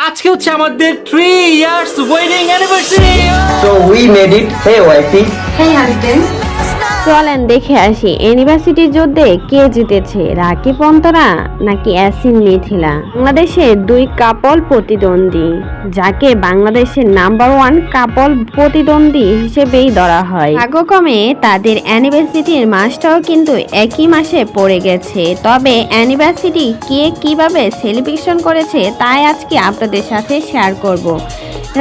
আজকে হচ্ছে আমাদের three years wedding anniversary So we made it. Hey wifey. Hey husband. চলেন দেখে আসি ইউনিভার্সিটির যুদ্ধে কে জিতেছে? রাকিব অন্তরা নাকি অ্যাসিন মিথিলা? বাংলাদেশের দুই কাপল প্রতিদ্বন্দ্বী, যাকে বাংলাদেশের নাম্বার ওয়ান কাপল প্রতিদ্বন্দ্বী হিসেবেই ধরা হয়। ভাগ্যক্রমে তাদের অ্যানিভার্সিটির মাসটাও কিন্তু একই মাসে পড়ে গেছে। তবে অ্যানিভার্সিটি কে কীভাবে সেলিব্রেশন করেছে, তাই আজকে আপনাদের সাথে শেয়ার করব।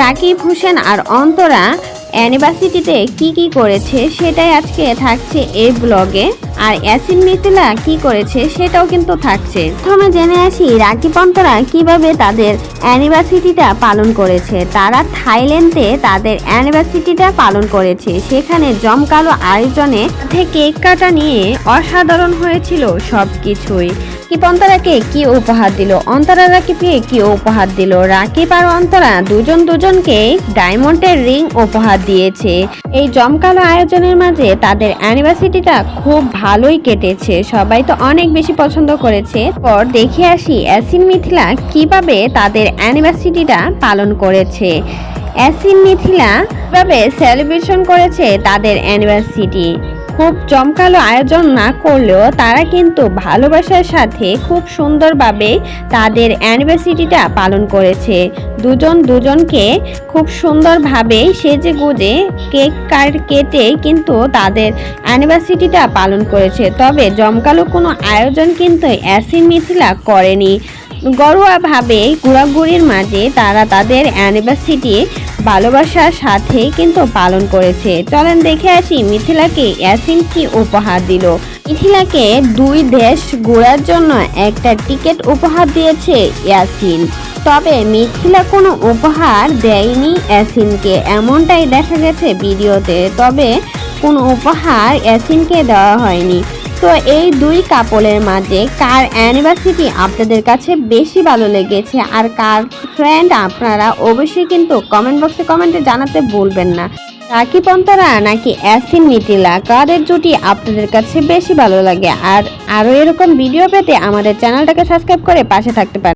রাকিব হোসেন আর অন্তরা অ্যানিভার্সিটিতে কি কি করেছে সেটাই আজকে থাকছে এই ব্লগে। আর অ্যাসিন মিথিলা কি করেছে সেটাও কিন্তু থাকছে। প্রথমে জেনে আসি রাকিব অন্তরা কীভাবে তাদের অ্যানিভার্সিটিটা পালন করেছে। তারা থাইল্যান্ডে তাদের অ্যানিভার্সিটিটা পালন করেছে। সেখানে জমকালো আয়োজনে থেকে কেক কাটা নিয়ে অসাধারণ হয়েছিল সব কিছুই রাকিব অন্তরাকে কি উপহার দিল? অন্তরা রাকিবকে কি উপহার দিল? রাকিব আর অন্তরা দুজন দুজনকে ডায়মন্ডের রিং উপহার দিয়েছে। এই জমকালো আয়োজনের মাঝে তাদের অ্যানিভার্সিটিটা খুব ভালোই কেটেছে। সবাই তো অনেক বেশি পছন্দ করেছে। পর দেখে আসি অ্যাসিন মিথিলা কীভাবে তাদের অ্যানিভার্সিটিটা পালন করেছে। অ্যাসিন মিথিলা কীভাবে সেলিব্রেশন করেছে তাদের অ্যানিভার্সিটি খুব জমকালো আয়োজন না করলেও তারা কিন্তু ভালোবাসার সাথে খুব সুন্দরভাবে তাদের অ্যানিভার্সিটিটা পালন করেছে। দুজন দুজনকে খুব সুন্দরভাবে সেজে গুজে কেক কাট কেটে কিন্তু তাদের অ্যানিভার্সিটিটা পালন করেছে। তবে জমকালো কোনো আয়োজন কিন্তু অ্যাসিন মিথিলা করেনি। ঘরোয়াভাবে ঘোরাঘুরির মাঝে তারা তাদের অ্যানিভার্সিটি ভালোবাসার সাথে কিন্তু পালন করেছে। চলেন দেখে আসি মিথিলাকে অ্যাসিন কি উপহার দিল। মিথিলাকে দুই দেশ ঘোরার জন্য একটা টিকিট উপহার দিয়েছে ইয়াসিন তবে মিথিলা কোনো উপহার দেয়নি অ্যাসিনকে। এমনটাই দেখা গেছে ভিডিওতে। তবে কোনো উপহার অ্যাসিনকে দেওয়া হয়নি। তো এই দুই কাপলের মাঝে কার অ্যানিভার্সিটি আপনাদের কাছে বেশি ভালো লেগেছে আর কার ফ্রেন্ড আপনারা অবশ্যই কিন্তু কমেন্ট বক্সে কমেন্টে জানাতে ভুলবেন না। রাকি পন্তারা নাকি অ্যাসিন মিটিলা কাদের জুটি আপনাদের কাছে বেশি ভালো লাগে? আর আরও এরকম ভিডিও পেতে আমাদের চ্যানেলটাকে সাবস্ক্রাইব করে পাশে থাকতে পারেন।